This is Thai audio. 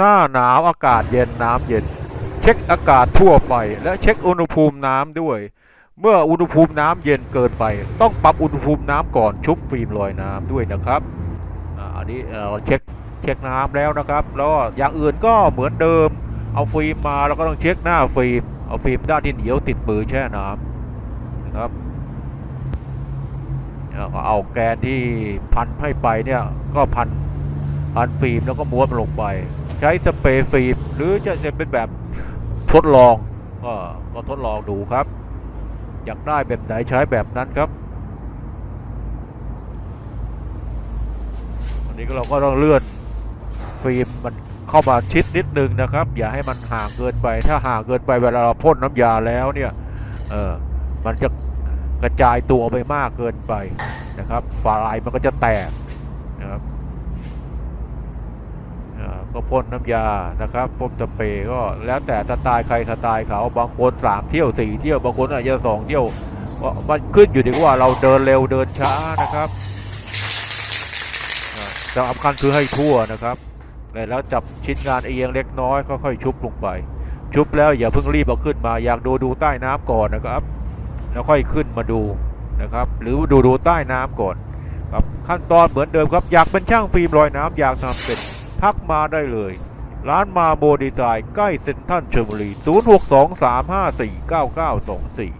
หน้าหนาวอากาศเย็นน้ำเย็น เช็คอากาศทั่วไป และเช็คอุณหภูมิน้ำด้วย เมื่ออุณหภูมิน้ำเย็นเกินไป ต้องปรับอุณหภูมิน้ำก่อนชุบฟิล์มลอยน้ำด้วยนะครับอันนี้เราเช็คเช็คน้ำแล้วนะครับ แล้วอย่างอื่นก็เหมือนเดิม เอาฟิล์มมาแล้วก็ต้องเช็คหน้าฟิล์มเอาฟิล์มด้านที่เหนียวติดมือแช่น้ำนะครับแล้วก็เอาแกนที่พันให้ไปเนี่ยก็พันพันฟิล์มแล้วก็ม้วนลงไป ใช้สเปรย์ฟิล์มหรือจะจะเป็นแบบทดลองก็ก็ทดลองดูครับ อยากได้แบบไหนใช้แบบนั้นครับอันนี้เราก็ต้องเลื่อนฟิล์มมันเข้ามาชิดนิดนึงนะครับ อย่าให้มันห่างเกินไป ถ้าห่างเกินไปเวลาเราพ่นน้ำยาแล้วเนี่ยเออมันจะกระจายตัวไปมากเกินไปนะครับฝาลายมันก็จะแตกนะครับ ก็พ่นน้ำยานะครับพ่นสเปรย์ก็แล้วแต่สไตล์ใครสไตล์เขาบางคนสามเที่ยวสี่เที่ยวบางคนอาจจะสองเที่ยวมันขึ้นอยู่ที่ว่าเราเดินเร็วเดินช้านะครับสำคัญคือให้ทั่วนะครับแล้วจับชิ้นงานเอียงเล็กน้อยค่อยๆชุบลงไป ชุบแล้วอย่าเพิ่งรีบเอาขึ้นมาอยากดูดูใต้น้ำก่อนนะครับ แล้วค่อยขึ้นมาดูนะครับ หรือดูดูใต้น้ำก่อนครับขั้นตอนเหมือนเดิมครับอยากเป็นช่างฟิล์มลอยน้ำอยากทำเป็น ทักมาได้เลย ร้านมาโบดีไซน์ใกล้เซ็นทรัลเชอร์บุรี 0623549924